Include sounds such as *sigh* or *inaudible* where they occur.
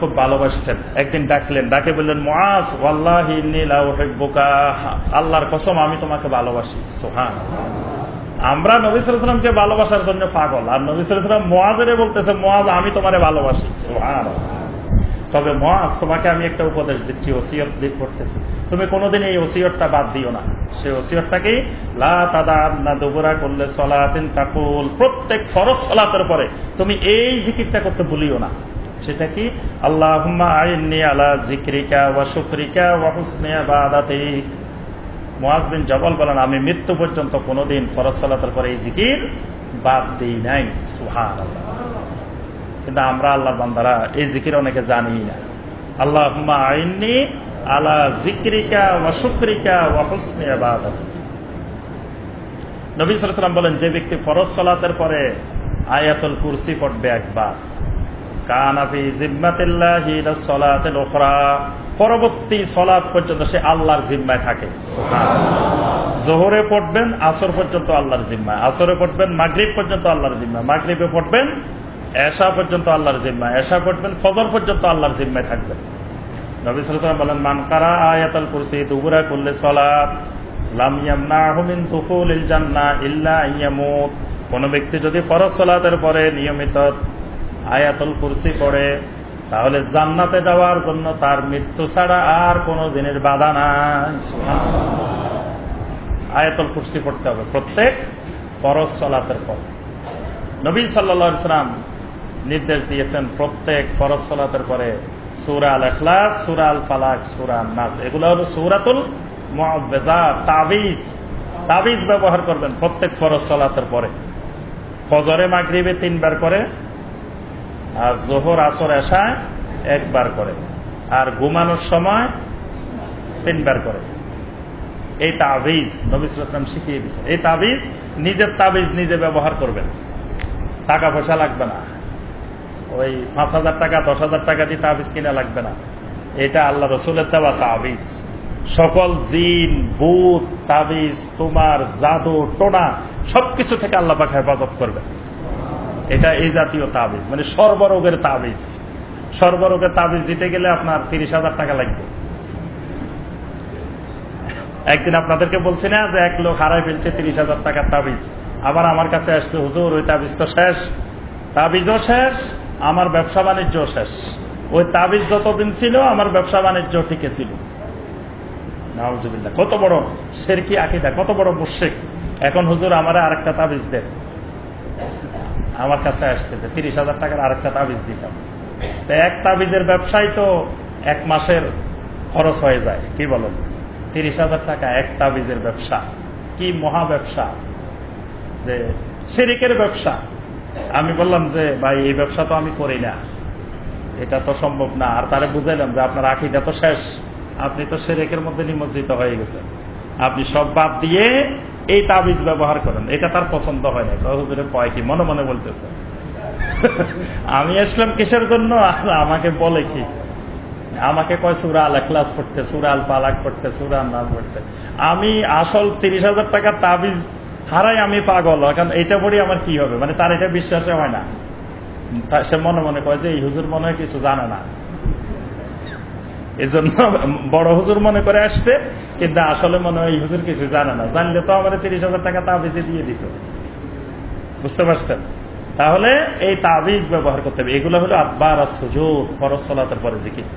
খুব একদিন ডাকলেন, ডাকে বললেন উহিব্বুকা আল্লাহর কসম, আমি তোমাকে ভালোবাসি। আমরা নবী ভালোবাসার জন্য পাগল। আর নবী সালাম মোয়াজের বলতেছে মোয়াজ আমি তোমারে ভালোবাসি। সোহান তবে মহাজ তোমাকে আমি একটা উপদেশ দিচ্ছি, ওসিয়ত দিক করতেছি। তুমি কোনোদিন এই ওসিয়তটা বাদ দিও না। সেই ওসিয়তটাকে লা তাদার না দুবুরা করলে সলাতিন তাকুল। প্রত্যেক ফরজ সলাতের পরে তুমি এই জিকিরটা করতে ভুলিও না। সেটা কি? আল্লাহ আলা জিক্রিকা ওয়া শুক্রিকা ওয়া হুসনে ইবাদাতিক মুআজ বিন জবল বলেন, আমি মৃত্যু পর্যন্ত কোনোদিন ফরজ সালাতের পরে এই জিকির বাদ দিই নাই। সুবহানাল্লাহ। কিন্তু আমরা আল্লাহ বান্দারা এই জিকির অনেকে জানি না। আল্লাহ আইনি আলা জিক্রিকা ওয়া শুক্রিকা ওয়া হুসনে নবী সাল্লাল্লাহু বলেন, যে ব্যক্তি ফরজ সালাতের পরে আয়াতুল কুরসি পড়বে একবার। কানাফি পরবর্তী সলাৎ পর্যন্ত সে আল্লাহর জিম্মায় থাকে। জোহরে পড়বেন, আসর পর্যন্ত আল্লাহর জিম্মায়। আসরে পড়বেন, মাগরিব পর্যন্ত আল্লাহর জিম্মায়। মাগরিবে পড়বেন এশা পর্যন্ত আল্লাহর জিম্মায়, এশা পড়বেন, ফজর পর্যন্ত আল্লাহর জিম্মায় থাকবেন। নবী সাল্লাম বলেন মানকারা আয়াতাল কুরসি দুগুরা করলে ইল্লা কোন ব্যক্তি যদি ফরজ সালাতের পরে নিয়মিত আয়াতুল কুরসি পড়ে, তাহলে জান্নাতে যাওয়ার জন্য তার মৃত্যু ছাড়া আর কোন জিনিস বাধা নাই। আয়াতুল কুরসি পড়তে হবে প্রত্যেক ফরজ সালাতের পর। নবী সাল্লা সাল্লাম নির্দেশ দিয়েছেন প্রত্যেক ফরজ সালাতের পরে সুরা আল এখলাস সুরা আল ফালাক সুরা নাস এগুলো হলো সুরাতুল তাবিজ। তাবিজ ব্যবহার করবেন প্রত্যেক ফরজ সালাতের পরে। ফজরে, মাগরিবে তিনবার করে, আর জোহর, আসর, এশায় একবার করে। আর ঘুমানোর সময় তিনবার করে। এই তাবিজ নবিসাম শিখিয়ে দিচ্ছেন এই তাবিজ নিজের তাবিজ নিজে ব্যবহার করবেন। টাকা পয়সা লাগবে না। ওই পাঁচ হাজার টাকা, দশ হাজার টাকা দিয়ে তাবিজ কিনা লাগবে না। এটা আল্লাহ রসুলের দেওয়া তাবিজ। সকল জিন, ভূত, তাবিজ, তোমার, জাদু, টোনা, সবকিছু থেকে আল্লাহ পাখা হেফাজত করবে। এটা এই জাতীয় তাবিজ মানে সর্বরোগের তাবিজ। সর্বরোগের তাবিজ দিতে গেলে আপনার তিরিশ হাজার টাকা লাগবে। একদিন আপনাদেরকে বলছি না যে এক লোক হারাই ফেলছে তিরিশ হাজার টাকার তাবিজ। আবার আমার কাছে আসছে, হুজুর, ওই তাবিজ তো শেষ। তাবিজও শেষ আমার ব্যবসা বাণিজ্য শেষ। ওই তাবিজ যতদিন ছিল, আমার ব্যবসা বাণিজ্য ঠিকই ছিল। কত বড় শেরকি আকিদা, কত বড় মুশেক এখন হুজুর আমার আরেকটা তাবিজ দেন। আমার কাছে আসছে তিরিশ হাজার টাকার আরেকটা তাবিজ দিতাম। এক তাবিজের ব্যবসায় তো এক মাসের খরচ হয়ে যায়, কি বলেন? তিরিশ হাজার টাকা এক তাবিজের ব্যবসা। কি মহা ব্যবসা। যে শেরিকের ব্যবসা। আমি বললাম যে, ভাই, এই ব্যবসা তো আমি করি না। এটা তো সম্ভব না। আর তারে বুঝাইলাম যে, আপনার আখিটা তো শেষ। আপনি তো সেরেকের মধ্যে নিমজ্জিত হয়ে গেছেন। আপনি সব বাদ দিয়ে এই তাবিজ ব্যবহার করেন। এটা তার পছন্দ হয় না হুজুরে, কয় কি? মনে মনে বলতেছে। *laughs* আমি আসলাম কিসের জন্য? আমাকে বলে কি? আমাকে কয়, সুরা আল ক্লাস করতে সুরা আল পালাক করতে সুরা নাজ করতে আমি আসল তিরিশ হাজার টাকার তাবিজ হারাই আমি পাগল, কারণ এটা পড়ি আমার কি হবে? মানে তার এটা বিশ্বাসে হয় না। সে মনে মনে কয় যে, এই হুজুর মনে হয় কিছু জানে না। এই জন্য বড় হুজুর মনে করে আসছে, কিন্তু আসলে মনে হয় এই হুজুর কিছু জানে না। জানলে তো আমাদের তিরিশ হাজার টাকা তাবিজে দিয়ে দিত। বুঝতে পারছেন? তাহলে এই তাবিজ ব্যবহার করতে হবে। এগুলো হলো আব্বার সুযোগ ফরজ সলাতের পরে জিকির।